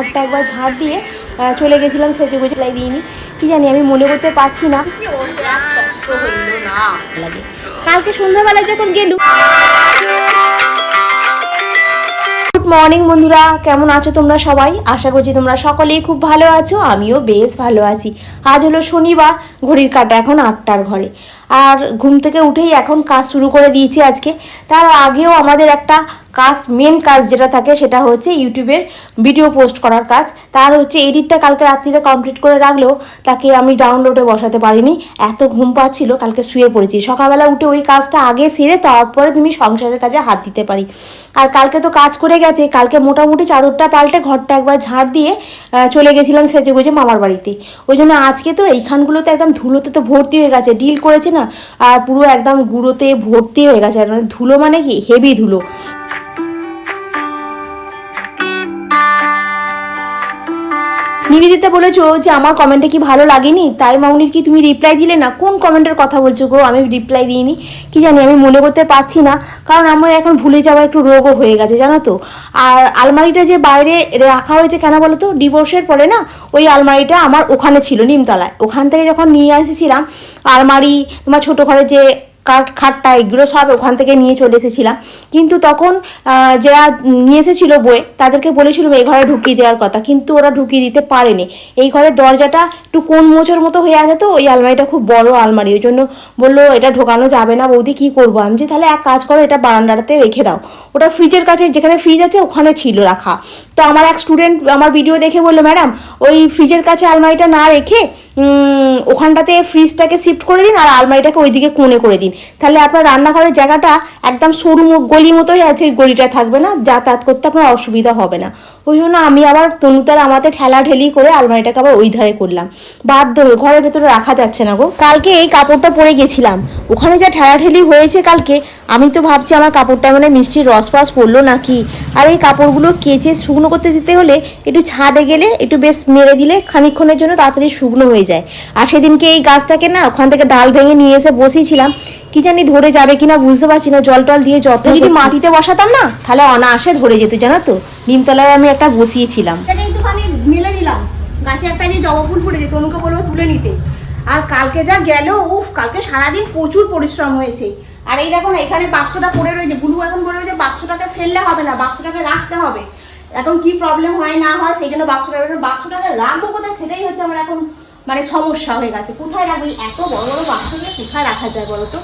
ঘরটা একবার ঝাড় দিয়ে চলে গেছিলাম, সেজে গুজে লাই দিইনি কি জানি, আমি মনে করতে পারছি না। কালকে সন্ধ্যাবেলায় যখন গেলু মর্নিং বন্ধুরা। কেমন আছো তোমরা সবাই? আশা করছি তোমরা সকলেই খুব ভালো আছো। আমিও বেশ ভালো আছি। আজ হলো শনিবার, ঘড়ির কাটা এখন আটটার ঘরে। আর ঘুম থেকে উঠেই এখন কাজ শুরু করে দিয়েছি আজকে। তার আগেও আমাদের একটা কাজ মেন কাজ যেটা থাকে সেটা হচ্ছে ইউটিউবের ভিডিও পোস্ট করার কাজ। তার হচ্ছে এডিটটা কালকে রাত্রিরে কমপ্লিট করে রাখলেও তাকে আমি ডাউনলোডে বসাতে পারিনি। এত ঘুম পাচ্ছিল, কালকে শুয়ে পড়েছি। সকালবেলা উঠে ওই কাজটা আগে সেরে তারপরে তুমি সংসারের কাজে হাত দিতে পারি। আর কালকে তো কাজ করে গেছে, কালকে মোটামুটি চাদরটা পাল্টে ঘরটা একবার ঝাড় দিয়ে চলে গেছিলাম সেজে গুজে মামার বাড়িতে। ওই জন্য আজকে তো এইখানগুলোতে একদম ধুলোতে তো ভর্তি হয়ে গেছে। ডিল করেছে না আর পুরো একদম গুঁড়োতে ভর্তি হয়ে গেছে আর মানে ধুলো মানে কি? হেভি ধুলো। নিবেদিতা বলেছ যে আমার কমেন্টে কি ভালো লাগেনি? তাই মাউনি কি তুমি রিপ্লাই দিলে না? কোন কমেন্টের কথা বলছো গো? আমি রিপ্লাই দিইনি। কি জানি, আমি মনে করতে পারছি না। কারণ আমার এখন ভুলে যাওয়া একটু রোগও হয়ে গেছে, জানো তো। আর আলমারিটা যে বাইরে রাখা হয়েছে কেন বলো তো? ডিভোর্সের পরে না, ওই আলমারিটা আমার ওখানে ছিল, নিমতলায়। ওখান থেকে যখন নিয়ে এসেছিলাম আলমারি, তোমার ছোটো ঘরে যে কাঠ, খাটটা এগুলো সব ওখান থেকে নিয়ে চলে এসেছিলাম। কিন্তু তখন যারা নিয়ে এসেছিল বয়ে তাদেরকে বলেছিলাম এই ঘরে ঢুকিয়ে দেওয়ার কথা, কিন্তু ওরা ঢুকিয়ে দিতে পারেনি। এই ঘরের দরজাটা একটু কোন মোচর মতো হয়ে আছে তো, ওই আলমারিটা খুব বড় আলমারি, ওই জন্য বলল, এটা ঢোকানো যাবে না বৌদি, কি করব? আমি যে তাহলে এক কাজ করো, এটা বারান্দাটাতে রেখে দাও। ওটা ফ্রিজের কাছে, যেখানে ফ্রিজ আছে, ওখানে ছিল রাখা। তো আমার এক স্টুডেন্ট আমার ভিডিও দেখে বলল ম্যাডাম ওই ফ্রিজের কাছে আলমারিটা না রেখে ওখানটাতে ফ্রিজটাকে শিফট করে দিন, আর আলমারিটাকে ওইদিকে কোণে করে দিন। তাহলে আপনার রান্নাঘরের জায়গাটা একদম সরু গলি মতোই আছে গলিটা থাকবে না, যাতায়াত করতে আপনার অসুবিধা হবে না। ওই জন্য আমি আবার তনুতার আমাতে ঠেলা ঠেলি করে আলমারিটাকে আবার ওই ধারে করলাম। বাধ্য হয়ে, ঘরের ভেতরে রাখা যাচ্ছে না গো। কালকে এই কাপড়টা পরে গেছিলাম। ওখানে যা ঠেলাঠেলি হয়েছে কালকে, আমি তো ভাবছি আমার কাপড়টা মানে মিষ্টির রস ফস পড়ল নাকি? আর এই কাপড়গুলো কেচে শুকনো করতে দিতে হলে একটু ছাদে গেলে একটু বেশ মেরে দিলে খানিকক্ষণের জন্য তাড়াতাড়ি শুকনো হয়ে যায়। আর সেদিনকে এই গাছটাকে না ওখান থেকে ডাল ভেঙে নিয়ে এসে বসিয়েছিলাম। কি জানি ধরে যাবে কিনা বুঝতে পারছি না জল টল দিয়ে যত যদি মাটিতে বসাতাম না তাহলে অনায়াসে ধরে যেত জানো তো? নিমতলায় আমি একটা বসিয়েছিলাম। মেলে দিলাম। গাছে একটা যে জবা ফুল ফুটেছে তনুকে বলব তুলে নিতে। আর কালকে যা গেল উফ কালকে সারাদিন প্রচুর পরিশ্রম হয়েছে। আর এই দেখো না এখানে বাক্সটা পড়ে রয়েছে বুলু এখন বলে যে বাক্সটাকে ফেললে হবে না বাক্সটাকে রাখতে হবে। এখন কি প্রবলেম হয় না হয় সেই জন্য বাক্সটা বাক্সটাকে রাখব কোথায়? সেটাই হচ্ছে আমার এখন মানে সমস্যা হয়ে গেছে। কোথায় রাখব? এত বড় বড় বাক্সগুলো কোথায় রাখা যায় বলো তো?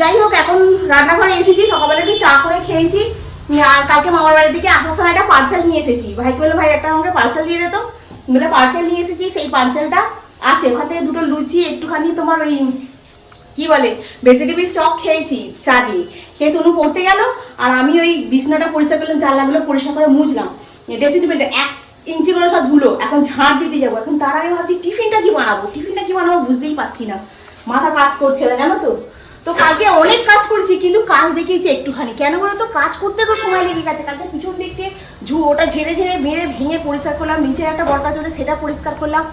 যাই হোক, এখন রান্নাঘরে এসেছি, সকালবেলা একটু চা করে খেয়েছি। আর কালকে মামার বাড়ির দিকে আসার সময় একটা পার্সেল নিয়ে এসেছি। ভাই বলল ভাই, একটা আমাকে পার্সেল দিয়ে দিত বলে পার্সেল নিয়ে এসেছি, সেই পার্সেলটা আছে। ওখান থেকে দুটো লুচি, একটুখানি তোমার ওই কি বলে ভেজিটেবিল চপ খেয়েছি, চা দিয়ে। খেয়ে তনু পড়তে গেল, আর আমি ওই বিছনাটা পরিষ্কার করলাম, জানলাগুলো পরিষ্কার করে মুছলাম। ড্রেসিং টেবিলটা এক ইঞ্চি করে সব ধুলো, এখন ঝাড় দিতে যাব। এখন তার আগে ভাবছি, টিফিনটা কি বানাবো? টিফিনটা কি বানাবো বুঝতেই পারছি না। মাথা কাজ করছে না, জানো তো? তো কালকে অনেক কাজ করেছি, কিন্তু কাজ দেখিয়েছি একটুখানি। কেন বলো তো? কাজ করতে তো সময় লেগে গেছে। কালকে পিছন দিকে ঝু, ওটা ঝেড়ে ঝেড়ে মেরে ভেঙে পরিষ্কার করলাম, নিচের একটা বরকা জোরে সেটা পরিষ্কার করলাম।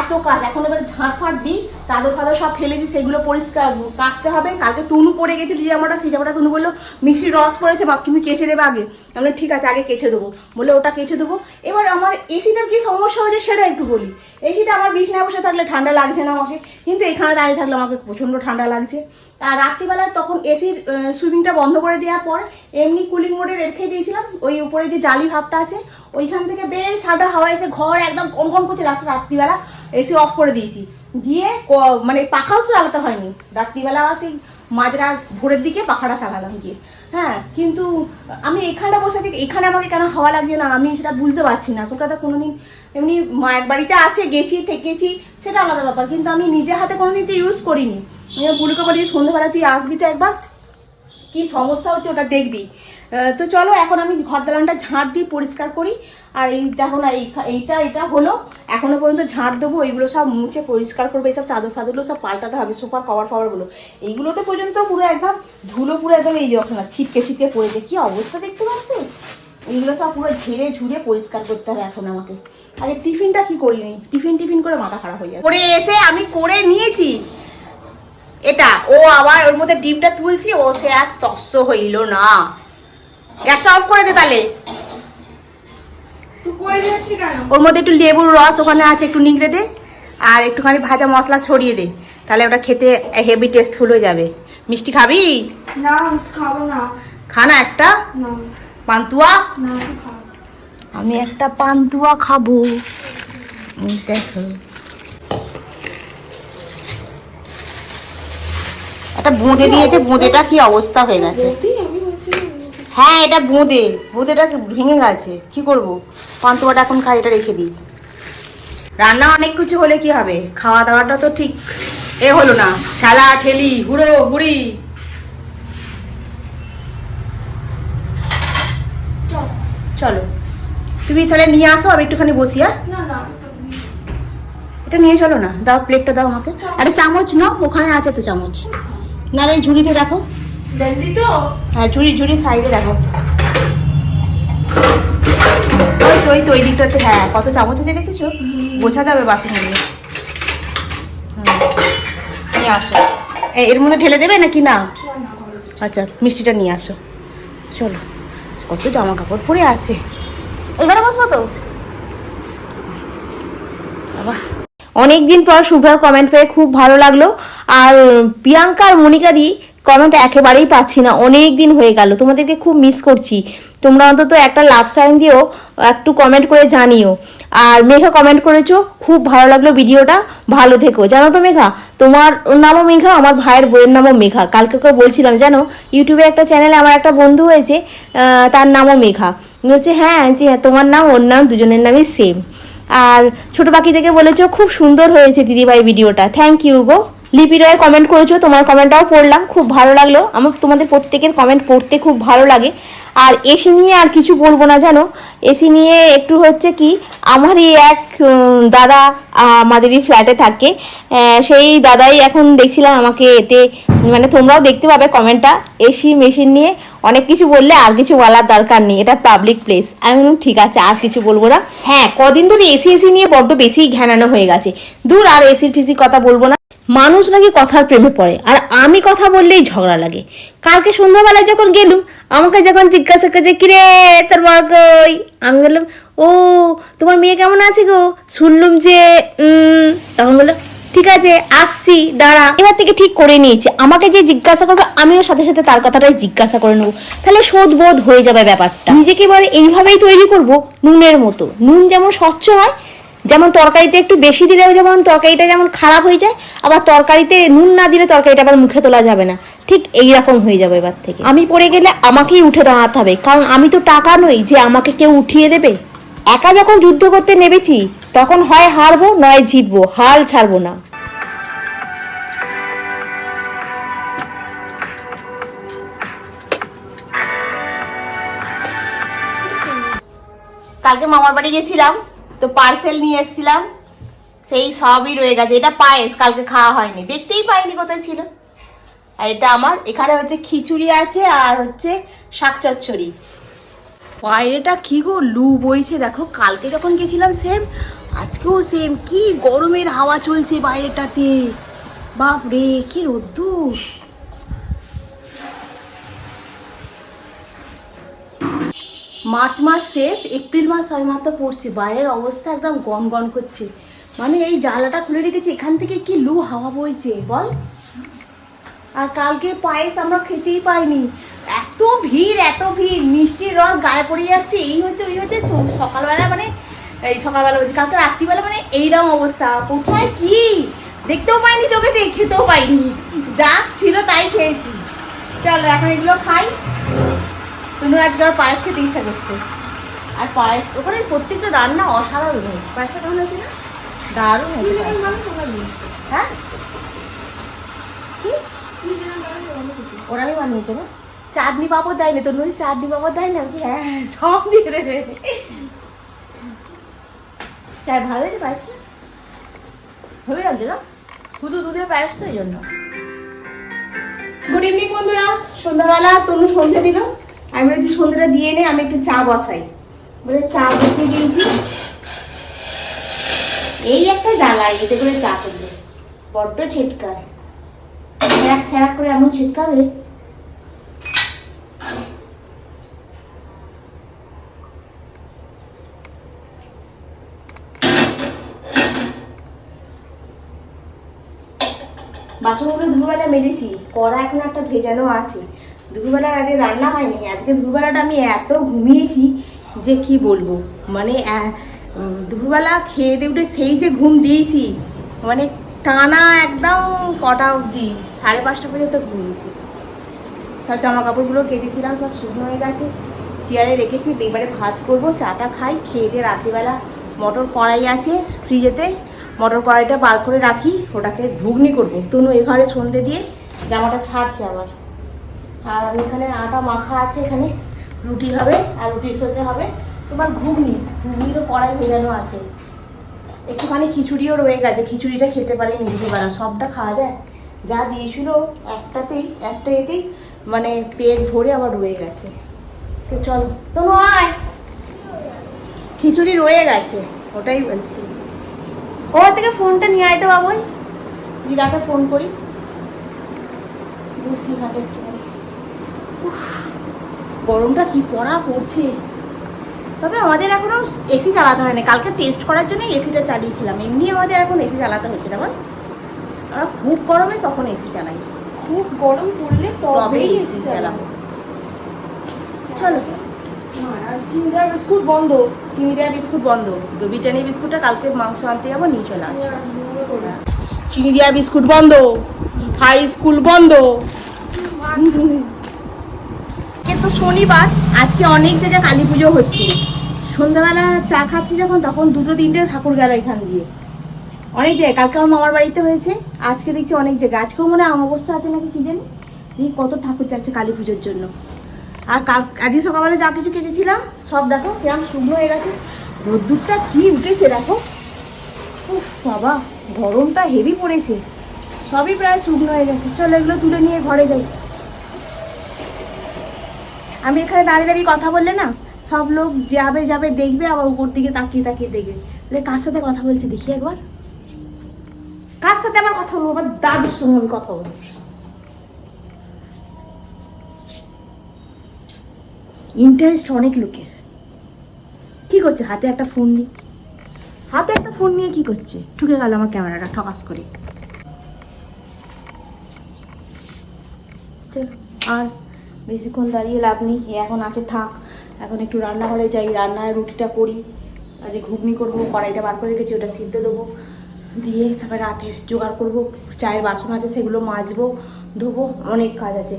এত কাজ, এখন এবার ফাঁট দিই চাদর ফাদর সব ফেলেছি, সেগুলো পরিষ্কার কাচতে হবে। কালকে তুনু পড়ে গেছিল যে জামাটা সেই জামাটা তুনু বলল মিষ্টি রস পড়েছে বা তুমি কেচে দেবে আগে। আমি ঠিক আছে, আগে কেচে দেবো। বলে ওটা কেচে দেবো। এবার আমার এসিটার কি সমস্যা হয়েছে সেটা একটু বলি। এসিটা আমার বিছনায় বসে থাকলে ঠান্ডা লাগছে না আমাকে, কিন্তু এখানে দাঁড়িয়ে থাকলে আমাকে প্রচণ্ড ঠান্ডা লাগছে। আর রাত্রিবেলা তখন এসির সুইমিংটা বন্ধ করে দেওয়ার পর এমনি কুলিং মোডে রেখে দিয়েছিলাম, ওই উপরে যে জালি ভাবটা আছে, ওইখান থেকে বেশ ঠান্ডা হাওয়া এসে ঘর একদম কন কন করছে লাস্ট রাত্রিবেলা। এসি অফ করে দিয়েছি। দিয়ে মানে পাখাও তো চালাতে হয়নি। রাত্রিবেলা আবার সেই মাঝরাত ভোরের দিকে পাখাটা চালালাম গিয়ে। হ্যাঁ কিন্তু আমি এখানে বসে আছি, এখানে আমাকে কেন হাওয়া লাগছে না? আমি সেটা বুঝতে পারছি না। আসলে কথা কোনোদিন এমনি মায়ের বাড়িতে আছে, গেছি, থেকেছি, সেটা আলাদা ব্যাপার। কিন্তু আমি নিজে হাতে কোনোদিন তো ইউজ করিনি। আমি বুড়িকে বলি সন্ধ্যেবেলা তুই আসবি তো একবার, কি সমস্যা হচ্ছে ওটা দেখবি। তো চলো, এখন আমি ঘর দালানটা ঝাঁট দিয়ে পরিষ্কার করি। আর এই দেখো না, এই এইটা, এটা হলো। এখনও পর্যন্ত ঝাঁট দেবো, এইগুলো সব মুছে পরিষ্কার করব, এইসব চাদর ফাদরগুলো সব পাল্টাতে হবে, সোফার কভার ফভারগুলো এইগুলোতে পর্যন্ত পুরো একদম ধুলো পুরো একদম এই দেখো না, ছিটকে ছিটকে পড়েছে কি অবস্থা দেখতে পাচ্ছ? এইগুলো সব পুরো ঝেড়ে ঝুড়ে পরিষ্কার করতে হবে এখন আমাকে। আরে, টিফিনটা কি করিনি? টিফিন টিফিন করে মাথা খারাপ হয়ে যাবে করে এসে আমি করে নিয়েছি। এটা, ও আবার ওর মধ্যে ডিমটা তুলছি, ও সে আর তস্য হইল না। গ্যাসটা অফ করে দে তাহলে। ওর মধ্যে একটু লেবুর রস ওখানে আছে একটু নিংড়ে দে আর একটুখানি ভাজা মশলা ছড়িয়ে দে। তাহলে ওটা খেতে হেভি টেস্টফুল হয়ে যাবে। মিষ্টি খাবি? না খাব না। খানা একটা। পান্তুয়া? আমি একটা পান্তুয়া খাব। দেখো। একটা বোঁদে দিয়েছে বোঁদেটা কি অবস্থা হয়ে গেছে। হ্যাঁ এটা বোঁদে। বোঁদেটা ভেঙে গেছে? কি করব? পান্তুয়াটা এখন খাই এটা রেখে দিই। রান্না অনেক কিছু হলে কি হবে? খাওয়া দাওয়াটা তো ঠিক এ হলো না। খেলা ঠেলি হুড়ো হুড়ি চলো। তুমি তাহলে নিয়ে আসো আমি একটুখানি বসি হ্যাঁ? এটা নিয়ে চলো না দাও প্লেটটা দাও আমাকে। আরে চামচ নাও ওখানে আছে তো চামচ। না রে ঝুড়িতে দেখো তো? হ্যাঁ ঝুড়ি ঝুড়ি সাইডে দেখো। ওই তো ওই তো ওই দিকটাতে হ্যাঁ কত চামচ আছে দেখেছ? বোঝা যাবে বাসনগুলো। নিয়ে আসো। এর মধ্যে ঢেলে দেবে নাকি না? আচ্ছা মিষ্টিটা নিয়ে আসো। চলো কত জামা কাপড় পরে আছে। এখানে বসবো তো? বাবা। অনেক দিন পর শুভ্রার কমেন্ট পেয়ে খুব ভালো লাগল। আর প্রিয়াঙ্কা আর মনিকাদি কমেন্ট একেবারেই পাচ্ছি না। অনেক দিন হয়ে গেল তোমাদেরকে খুব মিস করছি। তোমরা অন্তত একটা লাভ সাইন দিও একটু কমেন্ট করে জানিও। আর মেঘা কমেন্ট করেছ খুব ভালো লাগল ভিডিওটা ভালো থেকো। জানো তো মেঘা তোমার নামও মেঘা আমার ভাইয়ের বইয়ের নামও মেঘা। কালকে কেউ বলছিলাম জানো ইউটিউবে একটা চ্যানেলে আমার একটা বন্ধু হয়েছে তার নামও মেঘা। বলছে হ্যাঁ যে হ্যাঁ, তোমার নাম ওর নাম দুজনের নামই সেম আর ছোট পাখি থেকে বলেছ খুব সুন্দর হয়েছে দিদিভাই ভিডিওটা। থ্যাংক ইউ গো। লিপি রয় কমেন্ট করেছ, তোমার কমেন্টটাও পড়লাম, খুব ভালো লাগল। আমার তোমাদের প্রত্যেকের কমেন্ট পড়তে খুব ভালো লাগে। আর এসি নিয়ে আর কিছু বলব না, জানো? এসি নিয়ে একটু হচ্ছে কি, আমারই এক দাদা আমাদেরই ফ্ল্যাটে থাকে। সেই দাদাই এখন দেখছিলাম আমাকে এতে মানে তোমরাও দেখতে পাবে কমেন্টটা এসি মেশিন নিয়ে অনেক কিছু বললে আর কিছু বলার দরকার নেই। এটা পাবলিক প্লেস আমি ঠিক আছে, আর কিছু বলব না। হ্যাঁ কদিন ধরে এসি এসি নিয়ে বড্ড বেশি ঘ্যানানো হয়ে গেছে। দূর আর এসির ফিসির কথা বলব না। মানুষ নাকি কথার প্রেমে পড়ে, আর আমি কথা বললেই ঝগড়া লাগে। কালকে সন্ধ্যাবেলায় যখন গেলুম, আমাকে যখন জিজ্ঞাসা করছে, কিরে, তোর বর কই? আমি বললাম, ও, তোমার মেয়ে কেমন আছে গো? শুনলুম যে তখন বলল, ঠিক আছে, আসছি, দাঁড়া। এবার থেকে ঠিক করে নিয়েছি। আমাকে যে জিজ্ঞাসা করবে, আমিও সাথে সাথে তার কথাটাই জিজ্ঞাসা করে নেব। তাহলে বোধ হয়ে যাবে ব্যাপারটা। নিজেকে এবারে এইভাবেই তৈরি করব, নুনের মতো। নুন যেমন স্বচ্ছ হয় যেমন তরকারিতে একটু বেশি দিলেও যেমন তরকারিটা যেমন খারাপ হয়ে যায়, আবার তরকারিতে নুন না দিলে তরকারিটা আবার মুখে তোলা যাবে না। ঠিক এই রকম হয়ে যাবে এবার থেকে। আমি পড়ে গেলে আমাকেই উঠে দাঁড়াতে হবে, কারণ আমি তো টাকা নই যে আমাকে কেউ উঠিয়ে দেবে। একা যখন যুদ্ধ করতে নেমেছি, তখন হয় হারবো, নয় জিতবো, হাল ছাড়বো না। কালকে মামার বাড়ি গেছিলাম। তো পার্সেল নিয়ে এসেছিলাম। সেই সবই রয়ে গেছে। এটা পায়েস, কালকে খাওয়া হয়নি। দেখতেই পাইনি কোথায় ছিল। আর এটা আমার। এখানে হচ্ছে খিচুড়ি আছে আর হচ্ছে শাক চচ্চড়ি। বাইরেটা কি গো লু বইছে। দেখো, কালকে যখন গেছিলাম সেম আজকেও সেম কি গরমের হাওয়া চলছে বাইরেটাতে। বাপরে, কি রোদ্দুর। মার্চ মাস শেষ, এপ্রিল মাস মাত্র পড়ছে, বাইরের অবস্থা একদম গন গন করছে। মানে এই জানলাটা খুলে রেখেছি, এখান থেকে কি লু হাওয়া বইছে, বল? আর কালকে পায়েস আমরা খেতেই পাইনি। এত ভিড় এত ভিড়, মিষ্টির রস গায়ে পড়ে যাচ্ছে, এই হচ্ছে, ওই হচ্ছে, তো সকালবেলা মানে এই সকালবেলা বলছি, কালকে রাত্রিবেলা মানে এইরকম অবস্থা। কোথায় কি? দেখতেও পাইনি চোখে দিয়ে খেতেও পাইনি। যা ছিল তাই খেয়েছি। চলো, এখন এগুলো খাই। তুমি আজকে আমার পায়েস খেতে ইচ্ছা করছে। আর পায়েস ওখানে প্রত্যেকটা রান্না অসাধারণ হয়েছে। পায়েসটা কেমন হয়েছে না? দারুণ হয়েছে হ্যাঁ? কি? ওরাই বানিয়েছে না? চাটনি পাপড় দেয়নি তোর নদী চাটনি পাপড় দেয় না বলছি হ্যাঁ সব দিয়ে দেবে। চাই ভালো হয়েছে পায়েসটা? হয়ে যাচ্ছে না? শুধু দুধের পায়েস তো এই জন্য। গুড ইভিনিং বন্ধুরা। সন্ধ্যাবেলা তনু সন্ধে দিল। আমি বলি সন্ধ্যাটা দিয়ে নে, আমি একটু চা বসাই। বলে চা বসিয়ে দিয়েছি। এই একটা জ্বালাই এতে করে চা করবে। বড্ড ছিটকা ছ্যাঁক ছ্যাঁক করে এমন ছিটকাবে? বাসনগুলো দুবেলা মেরেছি কড়া এখন একটা ভেজানো আছে। দুপুরবেলা আগে রান্না হয়নি, আজকে দুপুরবেলাটা আমি এত ঘুমিয়েছি যে কি বলব? মানে দুপুরবেলা খেয়ে দিয়ে উঠে সেই যে ঘুম দিয়েছি মানে টানা একদম কটা অবধি, সাড়ে পাঁচটা পর্যন্ত ঘুমিয়েছি। সব জামা কাপড়গুলো কেটেছিলাম, সব শুকনো হয়ে গেছে, চেয়ারে রেখেছি, এবারে ভাজ করব, চাটা খাই, খেয়ে দিয়ে রাত্রিবেলা মটর কড়াই আছে ফ্রিজেতে, মটর কড়াইটা বার করে রাখি, ওটাকে ঘুগনি করব। তনু এ ঘরে সন্ধে দিয়ে জামাটা ছাড়ছে আবার। আর আমি এখানে আটা মাখা আছে এখানে। রুটি হবে আর রুটির সাথে হবে। তোমার ঘুগনি ঘুগনি তো কড়াই ভেজানো আছে। একটুখানি খিচুড়িও রয়ে গেছে। খিচুড়িটা খেতে পারে নিতে পারা। সবটা খাওয়া যায়। যা দিয়েছিল একটাতেই একটা এতেই মানে পেট ভরে আবার রয়ে গেছে। তো চল। তো নয় খিচুড়ি রয়ে গেছে, ওটাই বলছি। ও থেকে ফোনটা নিয়ে আয় তো বাবুই। দিদাকে ফোন করি। বসি হাতে একটুখানি। গরমটা কি পড়া পড়ছে? তবে আমাদের এখনও এসি চালাতে হয় না কালকে টেস্ট করার জন্য এসিটা চালিয়েছিলাম। এমনি আমাদের এখন এসি চালাতে হচ্ছে না বল। আমরা খুব গরমে তখন এসি চালাই। খুব গরম পড়লে তবে তবেই এসি চালাবো। চলো। আর চিংড়ার বিস্কুট বন্ধ। চিনি দেওয়া বিস্কুট বন্ধ। ব্রিটানি বিস্কুটটা কালকে মাংস আনতে যাব নিয়ে চলে আসব। চিনি দেওয়া বিস্কুট বন্ধ। হাই স্কুল বন্ধ। তো শনিবার, আজকে অনেক জায়গায় কালী পুজো হচ্ছে। সন্ধ্যাবেলা চা খাচ্ছি যখন, তখন দুটো তিনটে ঠাকুর গেল এখান দিয়ে। অনেক জায়গায়, কালকে আমার মামার বাড়িতে হয়েছে, আজকে দেখছি অনেক জায়গায়। আজকেও মনে হয় অমাবস্যা আছে নাকি কি জানি? দেখি কত ঠাকুর যাচ্ছে কালী পুজোর জন্য। আর কাল, আজকে সকালবেলা যা কিছু কেটেছিলাম, সব দেখো কিরম শুকনো হয়ে গেছে। রোদ্দুরটা কি উঠেছে দেখো। উফ বাবা, গরমটা হেভি পড়েছে। সবই প্রায় শুকনো হয়ে গেছে। চলো এগুলো তুলে নিয়ে ঘরে যাই। আমি এখানে দাঁড়িয়ে দাঁড়িয়ে কথা বললে না, সব লোক যাবে যাবে দেখবে, আবার উপর দিকে তাকিয়ে তাকিয়ে দেখবে। বলে, কার সাথে কথা বলছি দেখি একবার? কার সাথে আবার কথা বলব? আবার দাদুর সঙ্গে আমি কথা বলছি। ইন্টারেস্ট অনেক লোকের। কি করছে? হাতে একটা ফোন নিয়ে। হাতে একটা ফোন নিয়ে কি করছে? ঠুকে গেল আমার ক্যামেরাটা, ঠকাস করে। আর বেশিক্ষণ দাঁড়িয়ে লাভ নেই এখন আছে, থাক। এখন একটু রান্নাঘরে যাই, রান্নায় রুটিটা করি। আজকে ঘুগনি করব, কড়াইটা বার করে রেখেছি, ওটা সিদ্ধ দেবো। দিয়ে তারপরে রাতের জোগাড় করব, চায়ের বাসন আছে, সেগুলো মাজবো, ধোবো, অনেক কাজ আছে।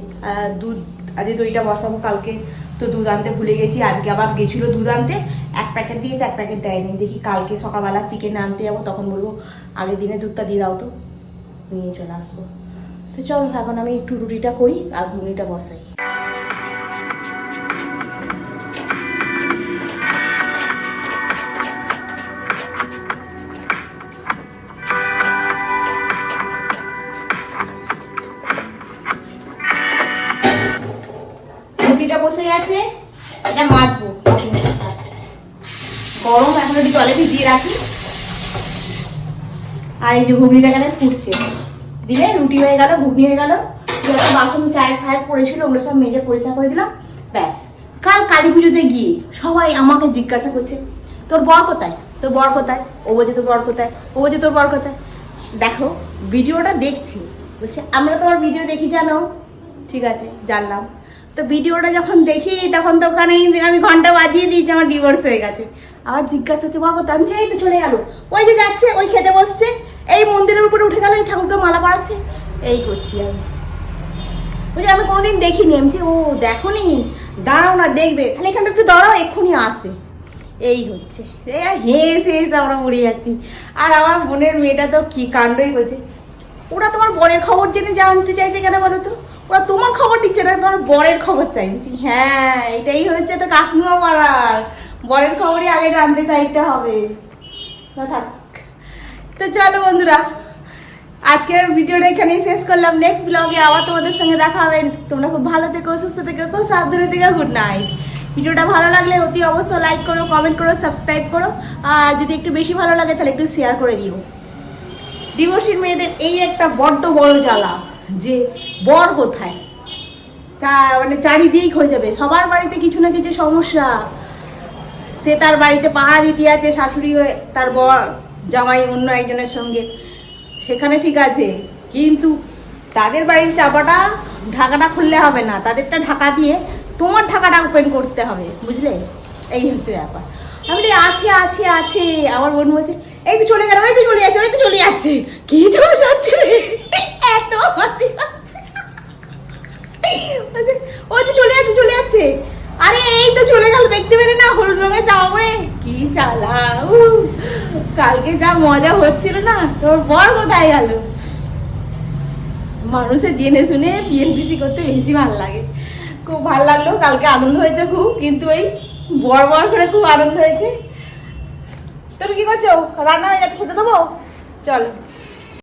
দুধ, আজকে দইটা বসাবো কালকে, তো দুধ আনতে ভুলে গেছি, আজকে আবার গেছিল দুধ আনতে, এক প্যাকেট দিয়েছে, এক প্যাকেট দেয়নি। দেখি কালকে সকালবেলা চিকেন আনতে যাব, তখন বলব, আগের দিনে দুধটা দিয়ে দাও তো, নিয়ে চলে আসব। তো চলো, এখন আমি একটু রুটিটা করি, আর ঘুগনিটা বসাই। বসে গেছে, এটা মাজবো। গরম, এখন একটু জলে ভিজিয়ে রাখি। আর এই যে ঘুগনিটা এখানে ফুটছে। দিলে রুটি হয়ে গেল, ঘুগনি হয়ে গেল। যত বাসন চায়ের ফায়ের পড়েছিল, ওগুলো সব মেজে পরিষ্কার করে দিলাম। ব্যাস। কাল কালী পুজোতে গিয়ে সবাই আমাকে জিজ্ঞাসা করছে, তোর বর কোথায়? তোর বর কোথায়? ও বলছে, তোর বর কোথায়? ও বলছে, তোর বর কোথায়? দেখো, ভিডিওটা দেখছি। বলছে, আমরা তোমার ভিডিও দেখি, জানো? ঠিক আছে, জানলাম। তো ভিডিওটা যখন দেখি, তখন তো ওখানেই আমি ঘণ্টা বাজিয়ে দিয়েছি, আমার ডিভোর্স হয়ে গেছে। আবার জিজ্ঞাসা হচ্ছে বর কোথায় আমি তো চলে গেল। ওই যে যাচ্ছে, ওই খেতে বসছে, এই মন্দিরের উপরে উঠে গেল, এই ঠাকুরটা মালা পড়াচ্ছে এই করছি আমি। বলছি আমি কোনোদিন দেখিনি, আমি যে, ও দেখো নি দাঁড়াও না, দেখবে। তাহলে এখানটা একটু দাঁড়াও, এক্ষুনি আসবে। এই হচ্ছে। হেসে হেসে আমরা মরে যাচ্ছি। আর আমার বোনের মেয়েটা তো কি কাণ্ডই করছে ওরা তোমার বরের খবর জেনে জানতে চাইছে কেন বলো তো? ওরা তোমার খবর দিচ্ছে না তোমার বরের খবর চাইছি। হ্যাঁ এটাই হচ্ছে তো কাকিমা পাড়ার বরের খবরই আগে জানতে চাইতে হবে। থাক। তো চলো বন্ধুরা, আজকের ভিডিওটা এখানেই শেষ করলাম। নেক্সট ব্লগে আবার তোমাদের সঙ্গে দেখা হবে। তোমরা খুব ভালো থেকো, সুস্থ থেকো, খুব সাবধানে থেকো। গুড নাইট ভিডিওটা ভালো লাগলে অতি অবশ্যই লাইক করো কমেন্ট করো সাবস্ক্রাইব করো। আর যদি একটু বেশি ভালো লাগে, তাহলে একটু শেয়ার করে দিও। ডিভোর্সির মেয়েদের এই একটা বড্ড বড় জ্বালা। যে বর কোথায়? চা মানে চারিদিক হয়ে যাবে। সবার বাড়িতে কিছু না কিছু সমস্যা। সে তার বাড়িতে পাহাড় দিতে আছে, শাশুড়ি হয়ে তার বর, জামাই অন্য একজনের সঙ্গে। সেখানে ঠিক আছে। কিন্তু তাদের বাড়ির চাপাটা ঢাকাটা খুললে হবে না। তাদেরটা ঢাকা দিয়ে তোমার ঢাকাটা ওপেন করতে হবে। বুঝলে? এই হচ্ছে ব্যাপার। আমি বলি, আছে আছে আছে। আমার বোন বলছে, এই তো চলে গেল ওই তো চলে যাচ্ছে ওই তো চলে যাচ্ছে। কি চলে যাচ্ছে রে এত হাসি বলছে, ওই তো চলে যাচ্ছে চলে যাচ্ছে আরে এই তো চলে গেল দেখতে পেলে না হলুদ রঙের জামা পরে কি চালা কালকে যা মজা হচ্ছিল না, তোর বর কোথায় গেল? মানুষের জেনে শুনে বিএনপিসি করতে বেশি ভালো লাগে। খুব ভালো লাগল, কালকে আনন্দ হয়েছে খুব, কিন্তু ওই বর বর করে খুব আনন্দ হয়েছে। তোর কি করছ? রান্না হয়ে গেছে, খেতে দেবো? চলো।